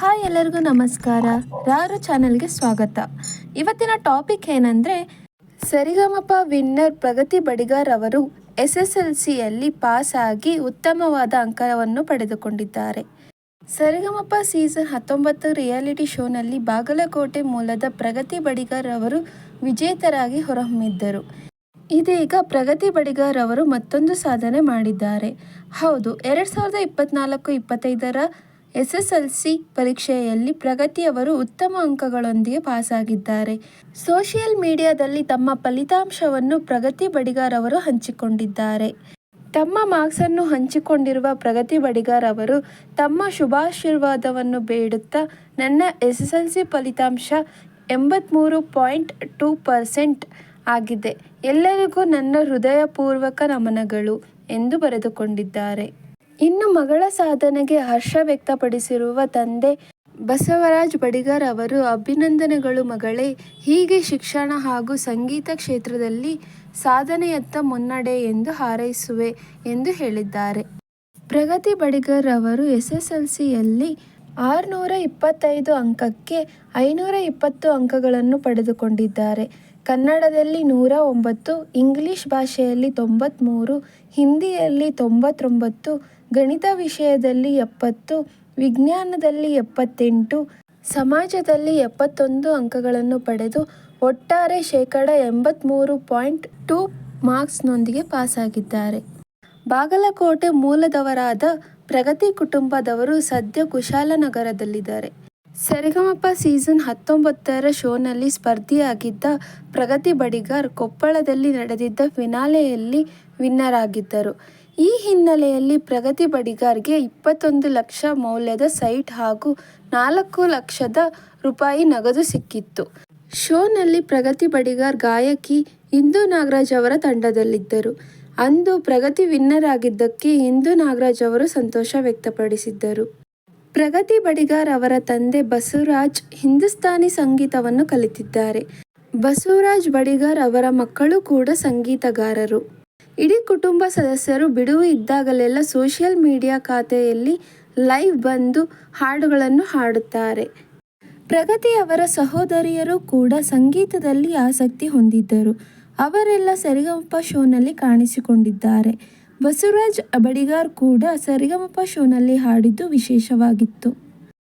Hi ಎಲ್ಲರಿಗೂ ನಮಸ್ಕಾರ. ರಾರು ಚಾನೆಲ್ಗೆ ಸ್ವಾಗತ. ಇವತ್ತಿನ ಟಾಪಿಕ್ ಏನಂದರೆ, ಸರಿಗಮಪ ವಿನ್ನರ್ ಪ್ರಗತಿ ಬಡಿಗಾರ್ ಅವರು ಎಸ್ ಎಸ್ ಎಲ್ ಸಿಯಲ್ಲಿ ಪಾಸ್ ಆಗಿ ಉತ್ತಮವಾದ ಅಂಕವನ್ನು ಪಡೆದುಕೊಂಡಿದ್ದಾರೆ. ಸರಿಗಮಪ ಸೀಸನ್ ಹತ್ತೊಂಬತ್ತು ರಿಯಾಲಿಟಿ ಶೋನಲ್ಲಿ ಬಾಗಲಕೋಟೆ ಮೂಲದ ಪ್ರಗತಿ ಬಡಿಗಾರ್ ಅವರು ವಿಜೇತರಾಗಿ ಹೊರಹೊಮ್ಮಿದ್ದರು. ಇದೀಗ ಪ್ರಗತಿ ಬಡಿಗಾರ್ ಅವರು ಮತ್ತೊಂದು ಸಾಧನೆ ಮಾಡಿದ್ದಾರೆ. ಹೌದು, ಎರಡು ಸಾವಿರದ ಇಪ್ಪತ್ನಾಲ್ಕು ಇಪ್ಪತ್ತೈದರ ಎಸ್ ಎಸ್ ಎಲ್ ಸಿ ಪರೀಕ್ಷೆಯಲ್ಲಿ ಪ್ರಗತಿ ಅವರು ಉತ್ತಮ ಅಂಕಗಳೊಂದಿಗೆ ಪಾಸಾಗಿದ್ದಾರೆ. ಸೋಷಿಯಲ್ ಮೀಡಿಯಾದಲ್ಲಿ ತಮ್ಮ ಫಲಿತಾಂಶವನ್ನು ಪ್ರಗತಿ ಬಡಿಗಾರ್ ಅವರು ಹಂಚಿಕೊಂಡಿದ್ದಾರೆ. ತಮ್ಮ ಮಾರ್ಕ್ಸನ್ನು ಹಂಚಿಕೊಂಡಿರುವ ಪ್ರಗತಿ ಬಡಿಗಾರ್ ಅವರು ತಮ್ಮ ಶುಭಾಶೀರ್ವಾದವನ್ನು ಬೇಡುತ್ತಾ ನನ್ನ ಎಸ್ ಎಸ್ ಎಲ್ ಸಿ ಫಲಿತಾಂಶ ಎಂಬತ್ತ್ಮೂರು ಪಾಯಿಂಟ್ ಟೂ ಪರ್ಸೆಂಟ್ ಆಗಿದೆ. ಎಲ್ಲರಿಗೂ ನನ್ನ ಹೃದಯಪೂರ್ವಕ ನಮನಗಳು ಎಂದು ಬರೆದುಕೊಂಡಿದ್ದಾರೆ. ಇನ್ನು ಮಗಳ ಸಾಧನೆಗೆ ಹರ್ಷ ವ್ಯಕ್ತಪಡಿಸಿರುವ ತಂದೆ ಬಸವರಾಜ್ ಬಡಿಗರ್ ಅವರು ಅಭಿನಂದನೆಗಳು ಮಗಳೇ, ಹೀಗೆ ಶಿಕ್ಷಣ ಹಾಗೂ ಸಂಗೀತ ಕ್ಷೇತ್ರದಲ್ಲಿ ಸಾಧನೆಯತ್ತ ಮುನ್ನಡೆ ಎಂದು ಹಾರೈಸುವೆ ಎಂದು ಹೇಳಿದ್ದಾರೆ. ಪ್ರಗತಿ ಬಡಿಗರ್ ಅವರು ಎಸ್ ಎಸ್ ಎಲ್ ಸಿಯಲ್ಲಿ ಆರುನೂರ ಇಪ್ಪತ್ತೈದು ಅಂಕಕ್ಕೆ ಐನೂರ ಇಪ್ಪತ್ತು ಅಂಕಗಳನ್ನು ಪಡೆದುಕೊಂಡಿದ್ದಾರೆ. ಕನ್ನಡದಲ್ಲಿ ನೂರ ಒಂಬತ್ತು, ಇಂಗ್ಲಿಷ್ ಭಾಷೆಯಲ್ಲಿ ತೊಂಬತ್ತ್ಮೂರು ಹಿಂದಿಯಲ್ಲಿ ತೊಂಬತ್ತೊಂಬತ್ತು ಗಣಿತ ವಿಷಯದಲ್ಲಿ ಎಪ್ಪತ್ತು, ವಿಜ್ಞಾನದಲ್ಲಿ ಎಪ್ಪತ್ತೆಂಟು, ಸಮಾಜದಲ್ಲಿ ಎಪ್ಪತ್ತೊಂದು ಅಂಕಗಳನ್ನು ಪಡೆದು ಒಟ್ಟಾರೆ ಶೇಕಡ ಎಂಬತ್ತ್ಮೂರು ಪಾಯಿಂಟ್ ಟೂ ಮಾರ್ಕ್ಸ್ನೊಂದಿಗೆ ಪಾಸಾಗಿದ್ದಾರೆ. ಬಾಗಲಕೋಟೆ ಮೂಲದವರಾದ ಪ್ರಗತಿ ಕುಟುಂಬದವರು ಸದ್ಯ ಕುಶಾಲನಗರದಲ್ಲಿದ್ದಾರೆ ಸರಿಗಮಪ ಸೀಸನ್ ಹತ್ತೊಂಬತ್ತರ ಶೋನಲ್ಲಿ ಸ್ಪರ್ಧಿಯಾಗಿದ್ದ ಪ್ರಗತಿ ಬಡಿಗಾರ್ ಕೊಪ್ಪಳದಲ್ಲಿ ನಡೆದಿದ್ದ ಫಿನಾಲೆಯಲ್ಲಿ ವಿನ್ನರ್ ಆಗಿದ್ದರು ಈ ಹಿನ್ನೆಲೆಯಲ್ಲಿ ಪ್ರಗತಿ ಬಡಿಗಾರ್ಗೆ ಇಪ್ಪತ್ತೊಂದು ಲಕ್ಷ ಮೌಲ್ಯದ ಸೈಟ್ ಹಾಗೂ ನಾಲ್ಕು ಲಕ್ಷದ ರೂಪಾಯಿ ನಗದು ಸಿಕ್ಕಿತ್ತು. ಶೋನಲ್ಲಿ ಪ್ರಗತಿ ಬಡಿಗಾರ್ ಗಾಯಕಿ ಇಂದು ನಾಗರಾಜ್ ಅವರ ತಂಡದಲ್ಲಿದ್ದರು. ಅಂದು ಪ್ರಗತಿ ವಿನ್ನರ್ ಆಗಿದ್ದಕ್ಕೆ ಇಂದು ನಾಗರಾಜ್ ಅವರು ಸಂತೋಷ ವ್ಯಕ್ತಪಡಿಸಿದ್ದರು. ಪ್ರಗತಿ ಬಡಿಗಾರ್ ಅವರ ತಂದೆ ಬಸವರಾಜ್ ಹಿಂದೂಸ್ತಾನಿ ಸಂಗೀತವನ್ನು ಕಲಿತಿದ್ದಾರೆ. ಬಸವರಾಜ್ ಬಡಿಗಾರ್ ಅವರ ಮಕ್ಕಳು ಕೂಡ ಸಂಗೀತಗಾರರು. ಇಡೀ ಕುಟುಂಬ ಸದಸ್ಯರು ಬಿಡುವು ಇದ್ದಾಗಲೆಲ್ಲ ಸೋಷಿಯಲ್ ಮೀಡಿಯಾ ಖಾತೆಯಲ್ಲಿ ಲೈವ್ ಬಂದು ಹಾಡುಗಳನ್ನು ಹಾಡುತ್ತಾರೆ. ಪ್ರಗತಿ ಅವರ ಸಹೋದರಿಯರು ಕೂಡ ಸಂಗೀತದಲ್ಲಿ ಆಸಕ್ತಿ ಹೊಂದಿದ್ದರು. ಅವರೆಲ್ಲ ಸರಿಗಮಪ ಶೋನಲ್ಲಿ ಕಾಣಿಸಿಕೊಂಡಿದ್ದಾರೆ. ಬಸವರಾಜ್ ಅಬಡಿಗಾರ್ ಕೂಡ ಸರಿಗಮಪ ಶೋನಲ್ಲಿ ಹಾಡಿದ್ದು ವಿಶೇಷವಾಗಿತ್ತು.